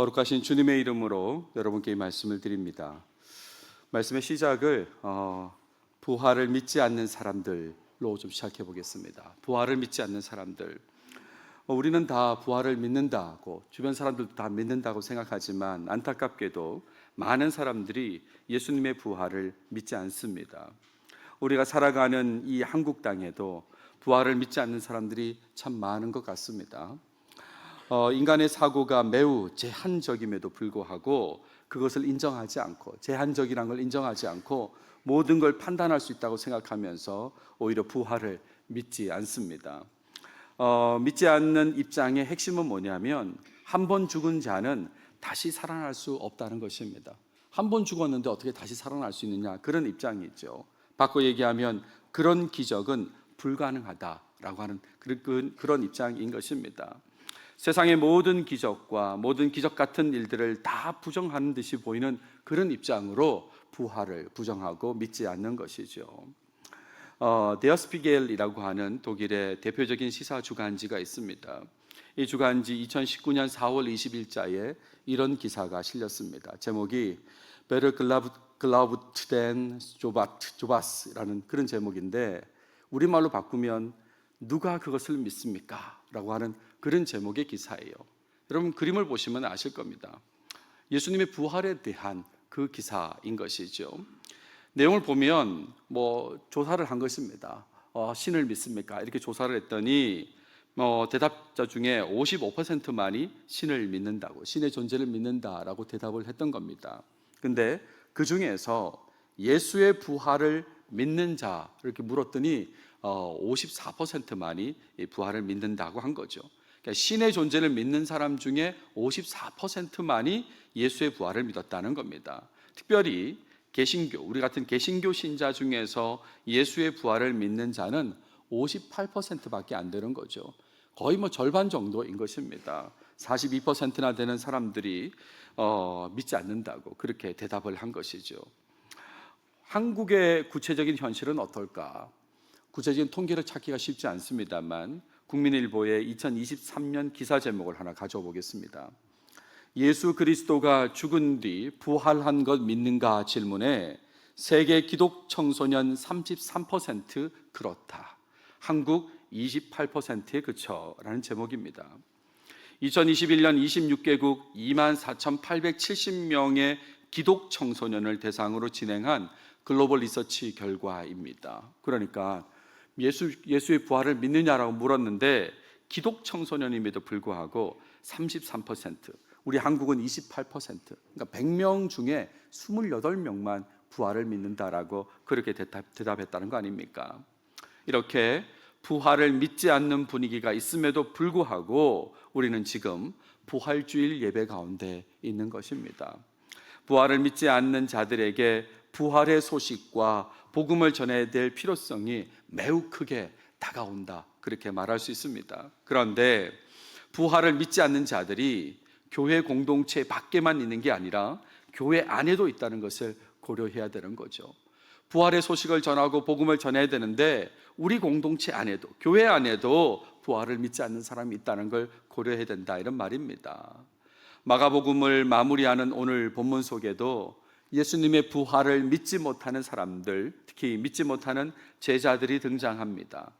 거룩하신 주님의 이름으로 여러분께 이 말씀을 드립니다. 말씀의 시작을 어, 부활을 믿지 않는 사람들로 좀 시작해 보겠습니다. 부활을 믿지 않는 사람들. 어, 우리는 다 부활을 믿는다고 주변 사람들도 다 믿는다고 생각하지만 안타깝게도 많은 사람들이 예수님의 부활을 믿지 않습니다. 우리가 살아가는 이 한국 땅에도 부활을 믿지 않는 사람들이 참 많은 것 같습니다. 어, 인간의 사고가 매우 제한적임에도 불구하고 그것을 인정하지 않고 제한적이란 걸 인정하지 않고 모든 걸 판단할 수 있다고 생각하면서 오히려 부활을 믿지 않습니다. 어, 믿지 않는 입장의 핵심은 뭐냐면 한 번 죽은 자는 다시 살아날 수 없다는 것입니다. 한 번 죽었는데 어떻게 다시 살아날 수 있느냐 그런 입장이죠. 바꿔 얘기하면 그런 기적은 불가능하다라고 하는 그런, 그런 입장인 것입니다. 세상의 모든 기적과 모든 기적 같은 일들을 다 부정하는 듯이 보이는 그런 입장으로 부활을 부정하고 믿지 않는 것이죠. 어, 데어스피겔이라고 하는 독일의 대표적인 시사 주간지가 있습니다. 이 주간지 2019년 4월 20일자에 이런 기사가 실렸습니다. 제목이 베르 글라우트덴 조바트 조바스라는 그런 제목인데 우리말로 바꾸면 누가 그것을 믿습니까? 라고 하는 그런 제목의 기사예요. 여러분 그림을 보시면 아실 겁니다. 예수님의 부활에 대한 그 기사인 것이죠. 내용을 보면 뭐 조사를 한 것입니다. 어, 신을 믿습니까? 이렇게 조사를 했더니 뭐 대답자 중에 55%만이 신을 믿는다고 신의 존재를 믿는다라고 대답을 했던 겁니다. 근데 그 중에서 예수의 부활을 믿는 자 이렇게 물었더니 어, 54%만이 부활을 믿는다고 한 거죠. 그러니까 신의 존재를 믿는 사람 중에 54%만이 예수의 부활을 믿었다는 겁니다. 특별히 개신교, 우리 같은 개신교 신자 중에서 예수의 부활을 믿는 자는 58%밖에 안 되는 거죠. 거의 뭐 절반 정도인 것입니다. 42%나 되는 사람들이 어, 믿지 않는다고 그렇게 대답을 한 것이죠. 한국의 구체적인 현실은 어떨까? 구체적인 통계를 찾기가 쉽지 않습니다만 국민일보의 2023년 기사 제목을 하나 가져와 보겠습니다. 예수 그리스도가 죽은 뒤 부활한 것 믿는가 질문에 세계 기독 청소년 33% 그렇다. 한국 28%에 그쳐라는 제목입니다. 2021년 26개국 24,870명의 기독 청소년을 대상으로 진행한 글로벌 리서치 결과입니다. 그러니까 예수, 예수의 부활을 믿느냐라고 물었는데 기독 청소년임에도 불구하고 33%, 우리 한국은 28%, 그러니까 100명 중에 28명만 부활을 믿는다라고 그렇게 대답, 대답했다는 거 아닙니까? 이렇게 부활을 믿지 않는 분위기가 있음에도 불구하고 우리는 지금 부활주일 예배 가운데 있는 것입니다. 부활을 믿지 않는 자들에게 부활의 소식과 복음을 전해야 될 필요성이 매우 크게 다가온다. 그렇게 말할 수 있습니다. 그런데 부활을 믿지 않는 자들이 교회 공동체 밖에만 있는 게 아니라 교회 안에도 있다는 것을 고려해야 되는 거죠. 부활의 소식을 전하고 복음을 전해야 되는데 우리 공동체 안에도 교회 안에도 부활을 믿지 않는 사람이 있다는 걸 고려해야 된다 이런 말입니다. 마가복음을 마무리하는 오늘 본문 속에도 예수님의 부활을 믿지 못하는 사람들, 특히 믿지 못하는 제자들이 등장합니다.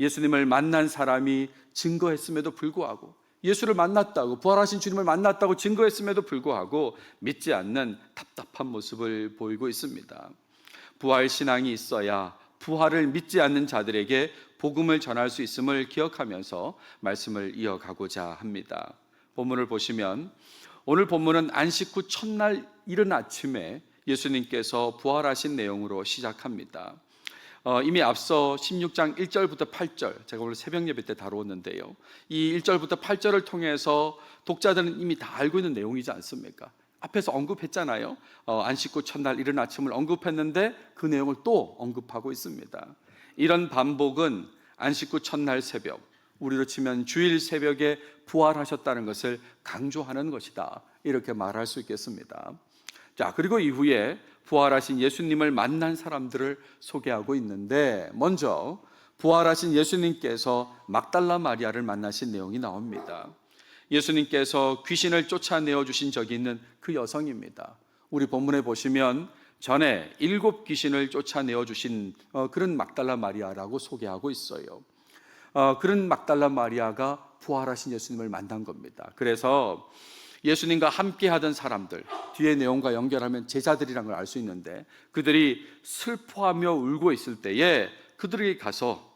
예수님을 만난 사람이 증거했음에도 불구하고 예수를 만났다고 부활하신 주님을 만났다고 증거했음에도 불구하고 믿지 않는 답답한 모습을 보이고 있습니다. 부활 신앙이 있어야 부활을 믿지 않는 자들에게 복음을 전할 수 있음을 기억하면서 말씀을 이어가고자 합니다. 본문을 보시면 오늘 본문은 안식 후 첫날 이른 아침에 예수님께서 부활하신 내용으로 시작합니다. 어, 이미 앞서 16장 1절부터 8절 제가 오늘 새벽 예배 때 다루었는데요. 이 1절부터 8절을 통해서 독자들은 이미 다 알고 있는 내용이지 않습니까? 앞에서 언급했잖아요. 어, 안식 후 첫날 이른 아침을 언급했는데 그 내용을 또 언급하고 있습니다. 이런 반복은 안식 후 첫날 새벽, 우리로 치면 주일 새벽에 부활하셨다는 것을 강조하는 것이다. 이렇게 말할 수 있겠습니다. 자, 그리고 이후에 부활하신 예수님을 만난 사람들을 소개하고 있는데 먼저 부활하신 예수님께서 막달라 마리아를 만나신 내용이 나옵니다. 예수님께서 귀신을 쫓아내어 주신 적이 있는 그 여성입니다. 우리 본문에 보시면 전에 일곱 귀신을 쫓아내어 주신 어, 그런 막달라 마리아라고 소개하고 있어요. 어, 그런 막달라 마리아가 부활하신 예수님을 만난 겁니다. 그래서 예수님과 함께 하던 사람들 뒤에 내용과 연결하면 제자들이란 걸 알 수 있는데 그들이 슬퍼하며 울고 있을 때에 그들에게 가서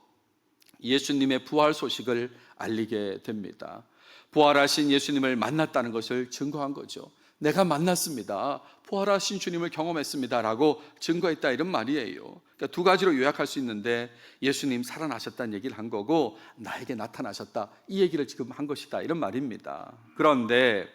예수님의 부활 소식을 알리게 됩니다. 부활하신 예수님을 만났다는 것을 증거한 거죠. 내가 만났습니다. 부활하신 주님을 경험했습니다라고 증거했다 이런 말이에요. 그러니까 두 가지로 요약할 수 있는데 예수님 살아나셨다는 얘기를 한 거고 나에게 나타나셨다 이 얘기를 지금 한 것이다 이런 말입니다. 그런데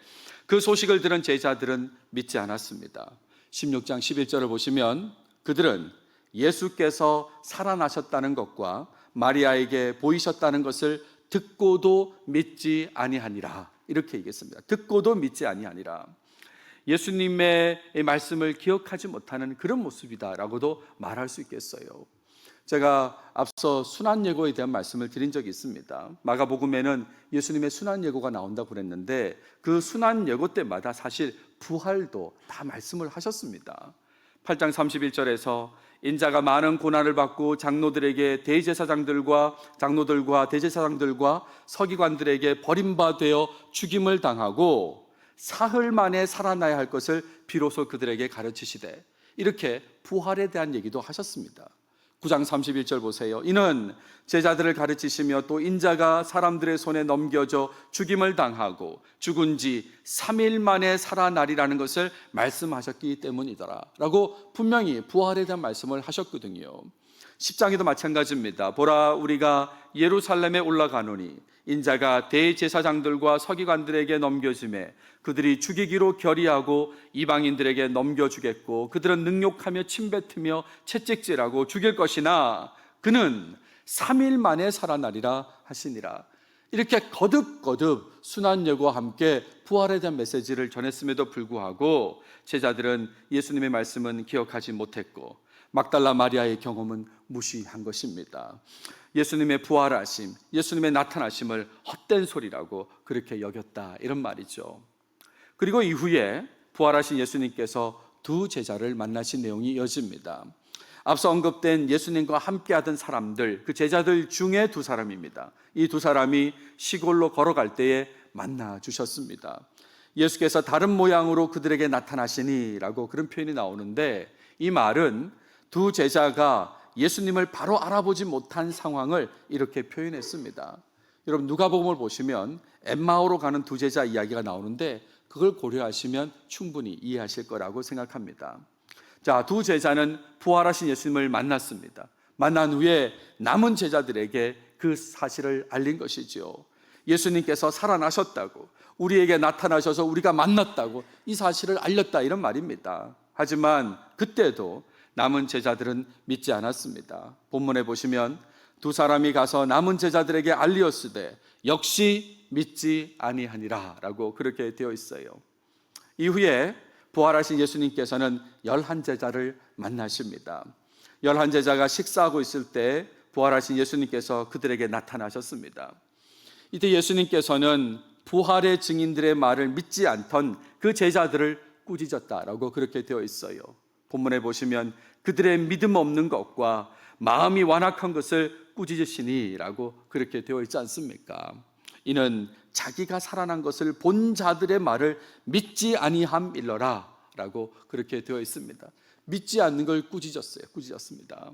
그 소식을 들은 제자들은 믿지 않았습니다. 16장 11절을 보시면 그들은 예수께서 살아나셨다는 것과 마리아에게 보이셨다는 것을 듣고도 믿지 아니하니라 이렇게 얘기했습니다. 듣고도 믿지 아니하니라. 예수님의 말씀을 기억하지 못하는 그런 모습이다라고도 말할 수 있겠어요. 제가 앞서 순환 예고에 대한 말씀을 드린 적이 있습니다. 마가복음에는 예수님의 순환 예고가 나온다고 그랬는데 그 순환 예고 때마다 사실 부활도 다 말씀을 하셨습니다. 8장 31절에서 인자가 많은 고난을 받고 장로들에게 대제사장들과 장로들과 대제사장들과 서기관들에게 버림받아 죽임을 당하고 사흘 만에 살아나야 할 것을 비로소 그들에게 가르치시되 이렇게 부활에 대한 얘기도 하셨습니다. 9장 31절 보세요. 이는 제자들을 가르치시며 또 인자가 사람들의 손에 넘겨져 죽임을 당하고 죽은 지 3일 만에 살아나리라는 것을 말씀하셨기 때문이더라. 라고 분명히 부활에 대한 말씀을 하셨거든요. 10장에도 마찬가지입니다. 보라, 우리가 예루살렘에 올라가노니 인자가 대제사장들과 서기관들에게 넘겨짐에 그들이 죽이기로 결의하고 이방인들에게 넘겨주겠고 그들은 능욕하며 침뱉으며 채찍질하고 죽일 것이나 그는 3일 만에 살아나리라 하시니라. 이렇게 거듭거듭 순환 예고와 함께 부활에 대한 메시지를 전했음에도 불구하고 제자들은 예수님의 말씀은 기억하지 못했고 막달라 마리아의 경험은 무시한 것입니다. 예수님의 부활하심, 예수님의 나타나심을 헛된 소리라고 그렇게 여겼다 이런 말이죠. 그리고 이후에 부활하신 예수님께서 두 제자를 만나신 내용이 이어집니다. 앞서 언급된 예수님과 함께하던 사람들, 그 제자들 중에 두 사람입니다. 이 두 사람이 시골로 걸어갈 때에 만나 주셨습니다. 예수께서 다른 모양으로 그들에게 나타나시니라고 그런 표현이 나오는데 이 말은 두 제자가 예수님을 바로 알아보지 못한 상황을 이렇게 표현했습니다. 여러분 누가복음을 보시면 엠마오로 가는 두 제자 이야기가 나오는데 그걸 고려하시면 충분히 이해하실 거라고 생각합니다. 자, 두 제자는 부활하신 예수님을 만났습니다. 만난 후에 남은 제자들에게 그 사실을 알린 것이지요. 예수님께서 살아나셨다고, 우리에게 나타나셔서 우리가 만났다고 이 사실을 알렸다 이런 말입니다. 하지만 그때도 남은 제자들은 믿지 않았습니다. 본문에 보시면 두 사람이 가서 남은 제자들에게 알리었으되 역시 믿지 아니하니라라고 그렇게 되어 있어요. 이후에 부활하신 예수님께서는 열한 제자를 만나십니다. 열한 제자가 식사하고 있을 때 부활하신 예수님께서 그들에게 나타나셨습니다. 이때 예수님께서는 부활의 증인들의 말을 믿지 않던 그 제자들을 꾸짖었다라고 그렇게 되어 있어요. 본문에 보시면 그들의 믿음 없는 것과 마음이 완악한 것을 꾸짖으시니라고 그렇게 되어 있지 않습니까? 이는 자기가 살아난 것을 본 자들의 말을 믿지 아니함일러라라고 그렇게 되어 있습니다. 믿지 않는 걸 꾸짖었어요. 꾸짖었습니다.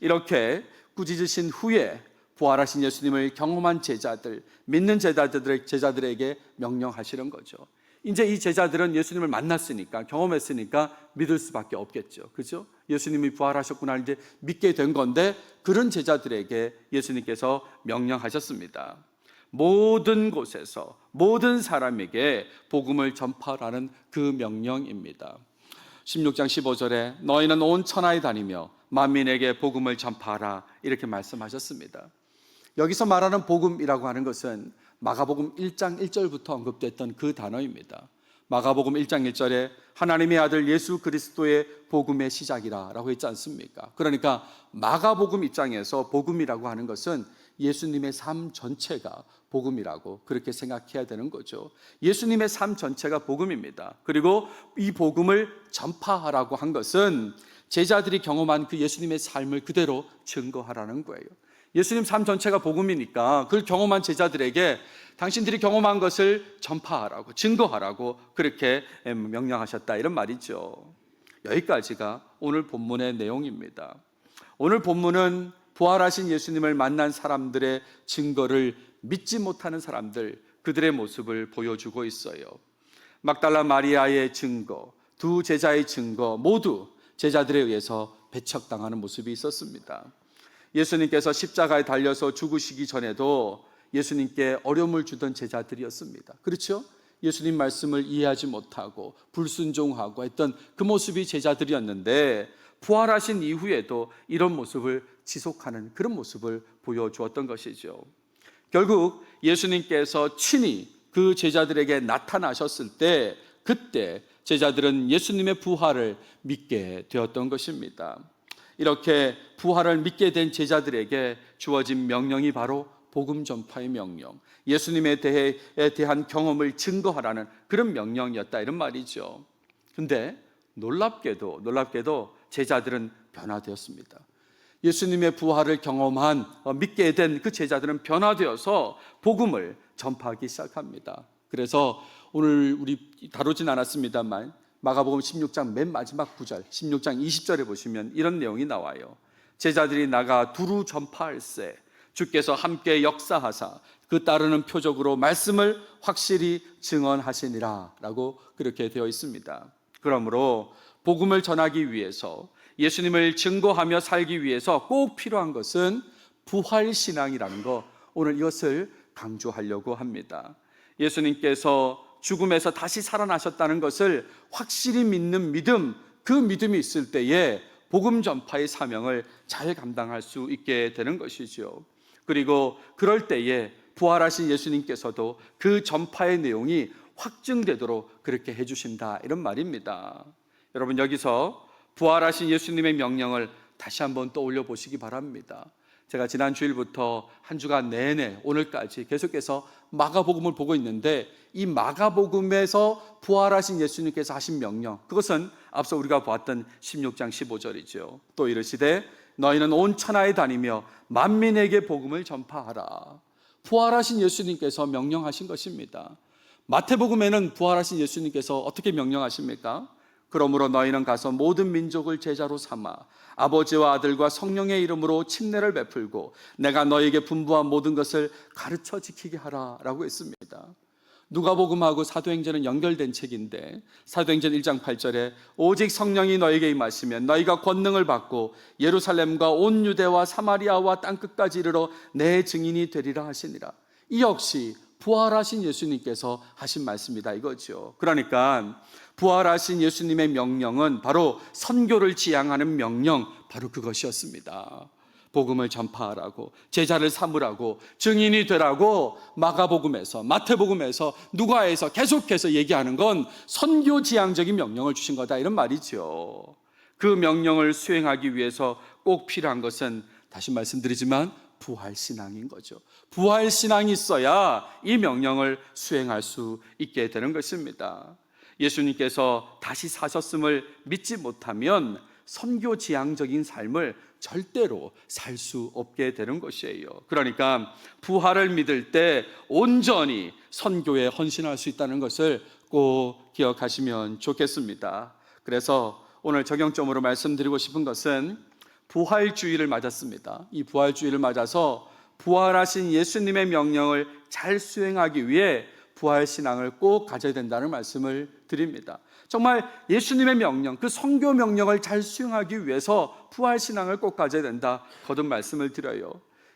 이렇게 꾸짖으신 후에 부활하신 예수님을 경험한 제자들, 믿는 제자들 제자들에게 명령하시는 거죠. 이제 이 제자들은 예수님을 만났으니까 경험했으니까 믿을 수밖에 없겠죠. 그죠? 예수님이 부활하셨구나 이제 믿게 된 건데 그런 제자들에게 예수님께서 명령하셨습니다. 모든 곳에서 모든 사람에게 복음을 전파라는 그 명령입니다. 16장 15절에 너희는 온 천하에 다니며 만민에게 복음을 전파하라 이렇게 말씀하셨습니다. 여기서 말하는 복음이라고 하는 것은 마가복음 1장 1절부터 언급됐던 그 단어입니다. 마가복음 1장 1절에 하나님의 아들 예수 그리스도의 복음의 시작이라라고 했지 않습니까? 그러니까 마가복음 입장에서 복음이라고 하는 것은 예수님의 삶 전체가 복음이라고 그렇게 생각해야 되는 거죠. 예수님의 삶 전체가 복음입니다. 그리고 이 복음을 전파하라고 한 것은 제자들이 경험한 그 예수님의 삶을 그대로 증거하라는 거예요. 예수님 삶 전체가 복음이니까 그걸 경험한 제자들에게 당신들이 경험한 것을 전파하라고 증거하라고 그렇게 명령하셨다 이런 말이죠. 여기까지가 오늘 본문의 내용입니다. 오늘 본문은 부활하신 예수님을 만난 사람들의 증거를 믿지 못하는 사람들 그들의 모습을 보여주고 있어요. 막달라 마리아의 증거, 두 제자의 증거 모두 제자들에 의해서 배척당하는 모습이 있었습니다. 예수님께서 십자가에 달려서 죽으시기 전에도 예수님께 어려움을 주던 제자들이었습니다. 그렇죠? 예수님 말씀을 이해하지 못하고 불순종하고 했던 그 모습이 제자들이었는데 부활하신 이후에도 이런 모습을 지속하는 그런 모습을 보여주었던 것이죠. 결국 예수님께서 친히 그 제자들에게 나타나셨을 때 그때 제자들은 예수님의 부활을 믿게 되었던 것입니다. 이렇게 부활을 믿게 된 제자들에게 주어진 명령이 바로 복음 전파의 명령, 예수님에 대해 대한 경험을 증거하라는 그런 명령이었다 이런 말이죠. 근데 놀랍게도 놀랍게도 제자들은 변화되었습니다. 예수님의 부활을 경험한 어, 믿게 된 그 제자들은 변화되어서 복음을 전파하기 시작합니다. 그래서 오늘 우리 다루진 않았습니다만 마가복음 16장 맨 마지막 구절 16장 20절에 보시면 이런 내용이 나와요. 제자들이 나가 두루 전파할세 주께서 함께 역사하사 그 따르는 표적으로 말씀을 확실히 증언하시니라라고 그렇게 되어 있습니다. 그러므로 복음을 전하기 위해서 예수님을 증거하며 살기 위해서 꼭 필요한 것은 부활 신앙이라는 거 오늘 이것을 강조하려고 합니다. 예수님께서 죽음에서 다시 살아나셨다는 것을 확실히 믿는 믿음, 그 믿음이 있을 때에 복음 전파의 사명을 잘 감당할 수 있게 되는 것이죠. 그리고 그럴 때에 부활하신 예수님께서도 그 전파의 내용이 확증되도록 그렇게 해주신다. 이런 말입니다. 여러분, 여기서 부활하신 예수님의 명령을 다시 한번 떠올려 보시기 바랍니다. 제가 지난 주일부터 한 주간 내내 오늘까지 계속해서 마가복음을 보고 있는데 이 마가복음에서 부활하신 예수님께서 하신 명령 그것은 앞서 우리가 보았던 16장 15절이죠. 또 이르시되 너희는 온 천하에 다니며 만민에게 복음을 전파하라. 부활하신 예수님께서 명령하신 것입니다. 마태복음에는 부활하신 예수님께서 어떻게 명령하십니까? 그러므로 너희는 가서 모든 민족을 제자로 삼아 아버지와 아들과 성령의 이름으로 침례를 베풀고 내가 너에게 분부한 모든 것을 가르쳐 지키게 하라라고 했습니다. 누가복음하고 사도행전은 연결된 책인데 사도행전 1장 8절에 오직 성령이 너에게 임하시면 너희가 권능을 받고 예루살렘과 온 유대와 사마리아와 땅 끝까지 이르러 내 증인이 되리라 하시니라. 이 역시 부활하신 예수님께서 하신 말씀이다 이거죠. 그러니까 부활하신 예수님의 명령은 바로 선교를 지향하는 명령, 바로 그것이었습니다. 복음을 전파하라고, 제자를 삼으라고, 증인이 되라고 마가복음에서, 마태복음에서, 누가에서 계속해서 얘기하는 건 선교 지향적인 명령을 주신 거다. 이런 말이죠. 그 명령을 수행하기 위해서 꼭 필요한 것은 다시 말씀드리지만 부활 신앙인 거죠. 부활 신앙이 있어야 이 명령을 수행할 수 있게 되는 것입니다. 예수님께서 다시 사셨음을 믿지 못하면 선교 지향적인 삶을 절대로 살 수 없게 되는 것이에요. 그러니까 부활을 믿을 때 온전히 선교에 헌신할 수 있다는 것을 꼭 기억하시면 좋겠습니다. 그래서 오늘 적용점으로 말씀드리고 싶은 것은 부활주의를 맞았습니다. 이 부활주의를 맞아서 부활하신 예수님의 명령을 잘 수행하기 위해 부활 신앙을 꼭 가져야 된다는 말씀을 드립니다. 정말 예수님의 명령, 그 성교 명령을 잘 수행하기 위해서 부활 신앙을 꼭 가져야 된다. 거듭 말씀을 드려요.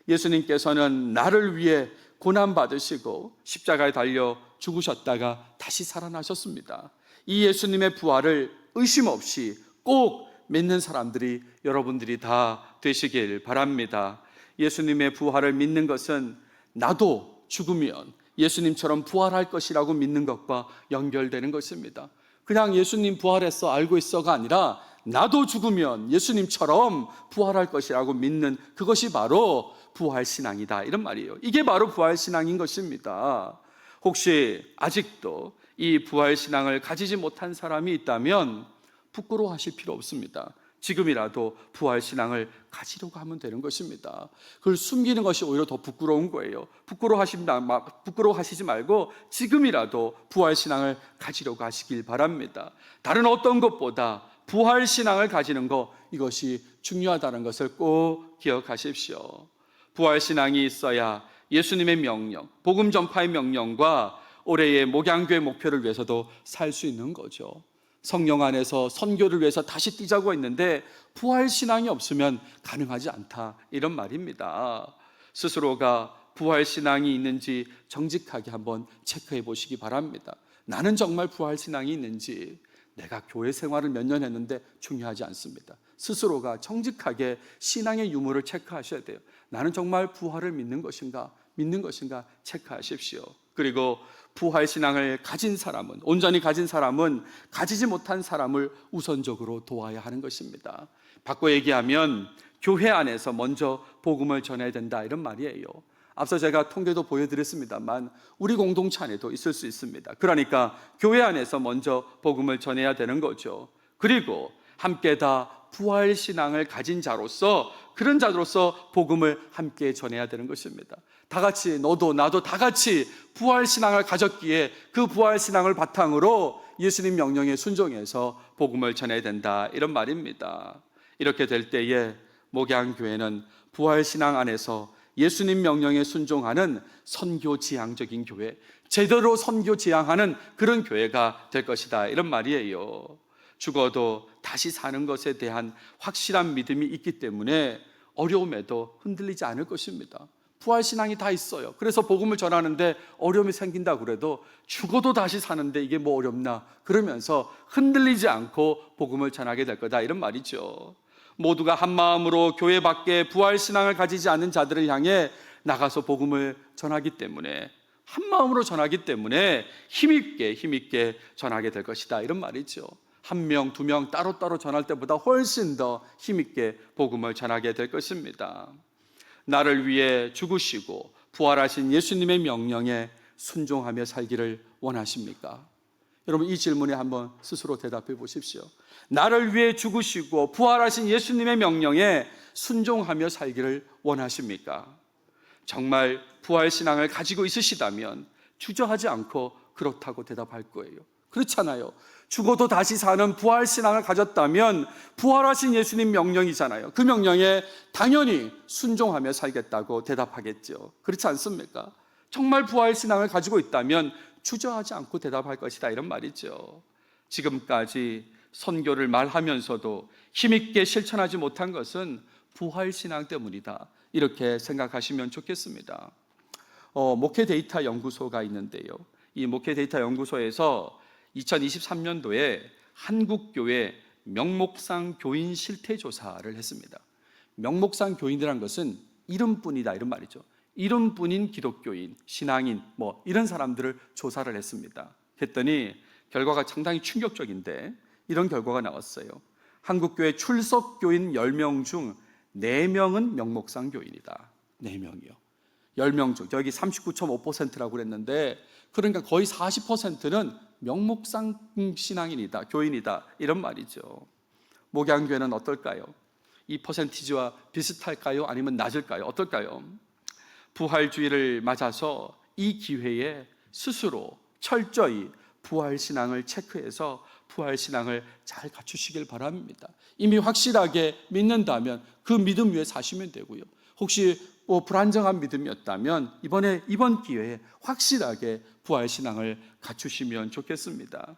예수님께서는 나를 위해 고난 받으시고 십자가에 달려 죽으셨다가 다시 살아나셨습니다. 이 예수님의 부활을 의심 없이 꼭 믿는 사람들이 여러분들이 다 되시길 바랍니다. 예수님의 부활을 믿는 것은 나도 죽으면 예수님처럼 부활할 것이라고 믿는 것과 연결되는 것입니다. 그냥 예수님 부활했어 알고 있어가 아니라 나도 죽으면 예수님처럼 부활할 것이라고 믿는 그것이 바로 부활 신앙이다. 이런 말이에요. 이게 바로 부활 신앙인 것입니다. 혹시 아직도 이 부활 신앙을 가지지 못한 사람이 있다면 부끄러워하실 필요 없습니다. 지금이라도 부활 신앙을 가지려고 하면 되는 것입니다. 그걸 숨기는 것이 오히려 더 부끄러운 거예요. 부끄러워하시 부끄러워하시지 말고 지금이라도 부활 신앙을 가지려고 하시길 바랍니다. 다른 어떤 것보다 부활 신앙을 가지는 것 이것이 중요하다는 것을 꼭 기억하십시오. 부활 신앙이 있어야 예수님의 명령, 복음 전파의 명령과 올해의 목양교회 목표를 위해서도 살 수 있는 거죠. 성령 안에서 선교를 위해서 다시 뛰자고 했는데 부활 신앙이 없으면 가능하지 않다 이런 말입니다. 스스로가 부활 신앙이 있는지 정직하게 한번 체크해 보시기 바랍니다. 나는 정말 부활 신앙이 있는지 내가 교회 생활을 몇 년 했는데 중요하지 않습니다. 스스로가 정직하게 신앙의 유무를 체크하셔야 돼요. 나는 정말 부활을 믿는 것인가? 믿는 것인가? 체크하십시오. 그리고 부활 신앙을 가진 사람은 온전히 가진 사람은 가지지 못한 사람을 우선적으로 도와야 하는 것입니다. 바꿔 얘기하면 교회 안에서 먼저 복음을 전해야 된다 이런 말이에요. 앞서 제가 통계도 보여드렸습니다만 우리 공동체 안에도 있을 수 있습니다. 그러니까 교회 안에서 먼저 복음을 전해야 되는 거죠. 그리고 함께 다 부활 신앙을 가진 자로서 그런 자로서 복음을 함께 전해야 되는 것입니다. 다 같이 너도 나도 다 같이 부활 신앙을 가졌기에 그 부활 신앙을 바탕으로 예수님 명령에 순종해서 복음을 전해야 된다 이런 말입니다. 이렇게 될 때에 목양 교회는 부활 신앙 안에서 예수님 명령에 순종하는 선교 지향적인 교회, 제대로 선교 지향하는 그런 교회가 될 것이다 이런 말이에요. 죽어도 다시 사는 것에 대한 확실한 믿음이 있기 때문에 어려움에도 흔들리지 않을 것입니다. 부활 신앙이 다 있어요. 그래서 복음을 전하는데 어려움이 생긴다 그래도 죽어도 다시 사는데 이게 뭐 어렵나 그러면서 흔들리지 않고 복음을 전하게 될 거다 이런 말이죠. 모두가 한 마음으로 교회 밖에 부활 신앙을 가지지 않는 자들을 향해 나가서 복음을 전하기 때문에 한 마음으로 전하기 때문에 힘있게 힘있게 전하게 될 것이다 이런 말이죠. 한 명, 두 명 따로따로 전할 때보다 훨씬 더 힘있게 복음을 전하게 될 것입니다. 나를 위해 죽으시고 부활하신 예수님의 명령에 순종하며 살기를 원하십니까? 여러분 이 질문에 한번 스스로 대답해 보십시오. 나를 위해 죽으시고 부활하신 예수님의 명령에 순종하며 살기를 원하십니까? 정말 부활 신앙을 가지고 있으시다면 주저하지 않고 그렇다고 대답할 거예요. 그렇잖아요. 죽어도 다시 사는 부활 신앙을 가졌다면 부활하신 예수님 명령이잖아요. 그 명령에 당연히 순종하며 살겠다고 대답하겠죠. 그렇지 않습니까? 정말 부활 신앙을 가지고 있다면 주저하지 않고 대답할 것이다 이런 말이죠. 지금까지 선교를 말하면서도 힘있게 실천하지 못한 것은 부활 신앙 때문이다. 이렇게 생각하시면 좋겠습니다. 어, 목회 데이터 연구소가 있는데요. 이 목회 데이터 연구소에서 2023년도에 한국교회 명목상 교인 실태 조사를 했습니다. 명목상 교인이란 것은 이름뿐이다 이런 말이죠. 이름뿐인 기독교인, 신앙인 뭐 이런 사람들을 조사를 했습니다. 했더니 결과가 상당히 충격적인데 이런 결과가 나왔어요. 한국교회 출석 교인 10명 중 4명은 명목상 교인이다. 4명이요. 10명 중 여기 39.5%라고 그랬는데 그러니까 거의 40%는 명목상 신앙인이다, 교인이다 이런 말이죠. 목양교회는 어떨까요? 이 퍼센티지와 비슷할까요? 아니면 낮을까요? 어떨까요? 부활주의를 맞아서 이 기회에 스스로 철저히 부활 신앙을 체크해서 부활 신앙을 잘 갖추시길 바랍니다. 이미 확실하게 믿는다면 그 믿음 위에 사시면 되고요. 혹시 뭐 불안정한 믿음이었다면 이번에 이번 기회에 확실하게 부활 신앙을 갖추시면 좋겠습니다.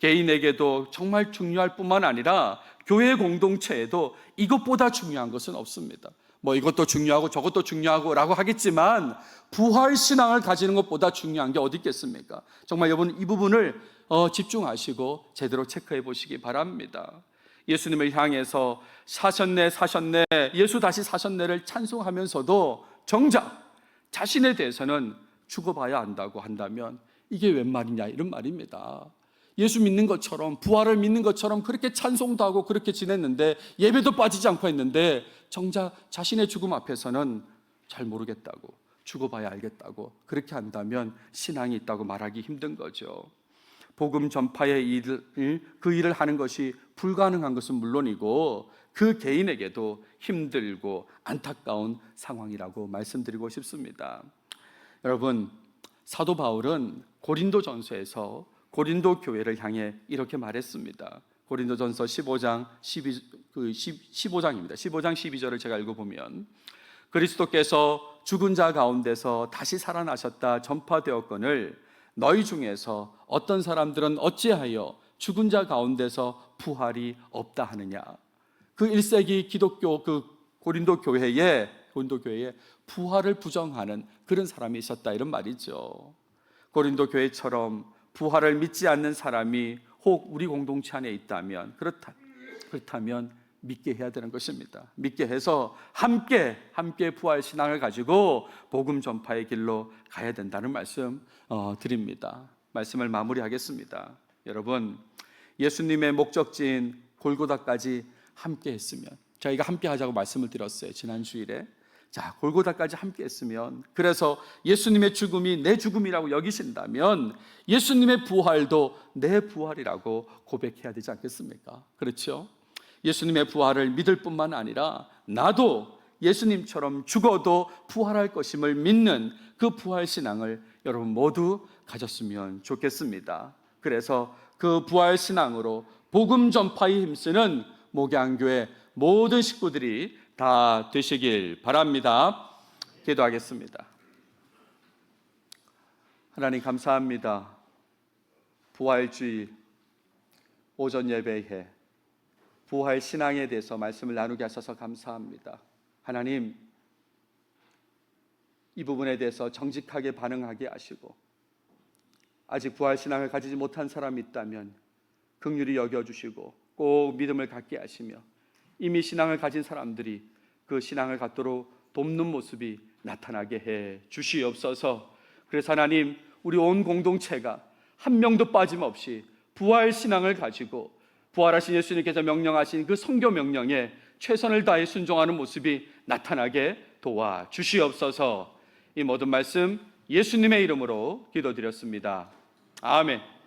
개인에게도 정말 중요할 뿐만 아니라 교회 공동체에도 이것보다 중요한 것은 없습니다. 뭐 이것도 중요하고 저것도 중요하고라고 하겠지만 부활 신앙을 가지는 것보다 중요한 게 어디 있겠습니까? 정말 여러분 이 부분을 어, 집중하시고 제대로 체크해 보시기 바랍니다. 예수님을 향해서 사셨네 사셨네 예수 다시 사셨네를 찬송하면서도 정작 자신에 대해서는 죽어봐야 한다고 한다면 이게 웬 말이냐 이런 말입니다. 예수 믿는 것처럼 부활을 믿는 것처럼 그렇게 찬송도 하고 그렇게 지냈는데 예배도 빠지지 않고 했는데 정작 자신의 죽음 앞에서는 잘 모르겠다고 죽어봐야 알겠다고 그렇게 한다면 신앙이 있다고 말하기 힘든 거죠. 복음 전파의 일을 그 일을 하는 것이 불가능한 것은 물론이고 그 개인에게도 힘들고 안타까운 상황이라고 말씀드리고 싶습니다. 여러분 사도 바울은 고린도 전서에서 고린도 교회를 향해 이렇게 말했습니다. 고린도전서 15장 12, 그 10, 15장입니다. 15장 12절을 제가 읽어 보면 그리스도께서 죽은 자 가운데서 다시 살아나셨다 전파되었거늘 너희 중에서 어떤 사람들은 어찌하여 죽은 자 가운데서 부활이 없다 하느냐. 그 1세기 기독교 그 고린도 교회에 고린도 교회에 부활을 부정하는 그런 사람이 있었다 이런 말이죠. 고린도 교회처럼 부활을 믿지 않는 사람이 혹 우리 공동체 안에 있다면 그렇다 그렇다면 믿게 해야 되는 것입니다. 믿게 해서 함께 함께 부활 신앙을 가지고 복음 전파의 길로 가야 된다는 말씀 어, 드립니다. 말씀을 마무리하겠습니다. 여러분 예수님의 목적지인 골고다까지 함께 했으면 저희가 함께 하자고 말씀을 드렸어요. 지난 주일에. 자, 골고다까지 함께 했으면 그래서 예수님의 죽음이 내 죽음이라고 여기신다면 예수님의 부활도 내 부활이라고 고백해야 되지 않겠습니까? 그렇죠? 예수님의 부활을 믿을 뿐만 아니라 나도 예수님처럼 죽어도 부활할 것임을 믿는 그 부활 신앙을 여러분 모두 가졌으면 좋겠습니다. 그래서 그 부활 신앙으로 복음 전파에 힘쓰는 목양교회 모든 식구들이 다 되시길 바랍니다. 기도하겠습니다. 하나님 감사합니다. 부활주의 오전 예배에 부활 신앙에 대해서 말씀을 나누게 하셔서 감사합니다. 하나님 이 부분에 대해서 정직하게 반응하게 하시고 아직 부활 신앙을 가지지 못한 사람이 있다면 긍휼히 여겨 주시고 꼭 믿음을 갖게 하시며 이미 신앙을 가진 사람들이 그 신앙을 갖도록 돕는 모습이 나타나게 해 주시옵소서. 그래서 하나님 우리 온 공동체가 한 명도 빠짐없이 부활 신앙을 가지고 부활하신 예수님께서 명령하신 그 성교 명령에 최선을 다해 순종하는 모습이 나타나게 도와 주시옵소서. 이 모든 말씀 예수님의 이름으로 기도드렸습니다. 아멘.